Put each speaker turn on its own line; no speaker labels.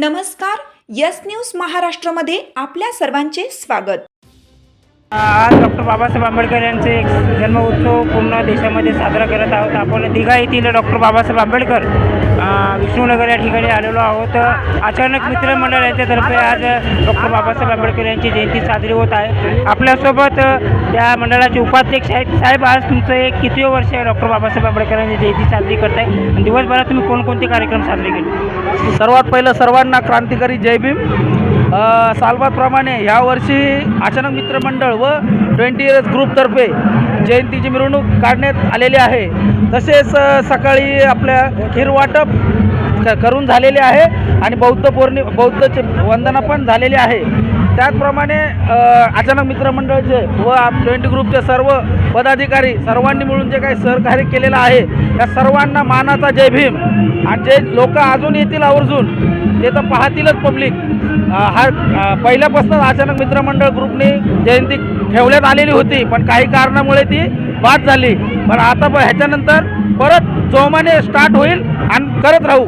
नमस्कार yes news महाराष्ट्रामध्ये आपल्या सर्वांचे स्वागत.
आज डॉक्टर बाबासाहेब आंबेडकर यांचे जन्मोत्सव पूर्ण देशामध्ये साजरा करत आहोत. आपण दिघा येथील डॉक्टर बाबासाहेब आंबेडकर विष्णूनगर या ठिकाणी आलेलो आहोत. अचानक मित्रमंडळ यांच्यातर्फे आज डॉक्टर बाबासाहेब आंबेडकर यांची जयंती साजरी होत आहे. आपल्यासोबत त्या मंडळाचे उपाध्यक्ष आहेत. साहेब आज तुमचं एक किती वर्ष आहे डॉक्टर बाबासाहेब आंबेडकर यांची जयंती साजरी करताय? आहे दिवसभरात तुम्ही कोणकोणते कार्यक्रम साजरे केले?
सर्वात पहिलं सर्वांना क्रांतिकारी जय भीम. अ, सालबादप्रमाणे यावर्षी अचानक मित्रमंडळ व ट्वेंटी इयर्स ग्रुपतर्फे जयंतीची मिरवणूक काढण्यात आलेली आहे. तसेच सकाळी आपल्या खीरवाटप करून झालेले आहे आणि बौद्ध पौर्णि बौद्धचे वंदना पण झालेली आहे. त्याचप्रमाणे अचानक मित्रमंडळचे व ट्वेंटी ग्रुपचे सर्व पदाधिकारी सर्वांनी मिळून जे काही सहकार्य केलेलं आहे त्या सर्वांना मानाचा जय भीम. आणि जे लोक अजून येतील आवर्जून ते तर पाहतीलच पब्लिक हा पहिल्यापासूनच अचानक मित्रमंडळ ग्रुपने जयंती ठेवण्यात आलेली होती पण काही कारणामुळे ती बाद झाली. पण आता ह्याच्यानंतर परत जोमाने स्टार्ट होईल आणि करत राहू.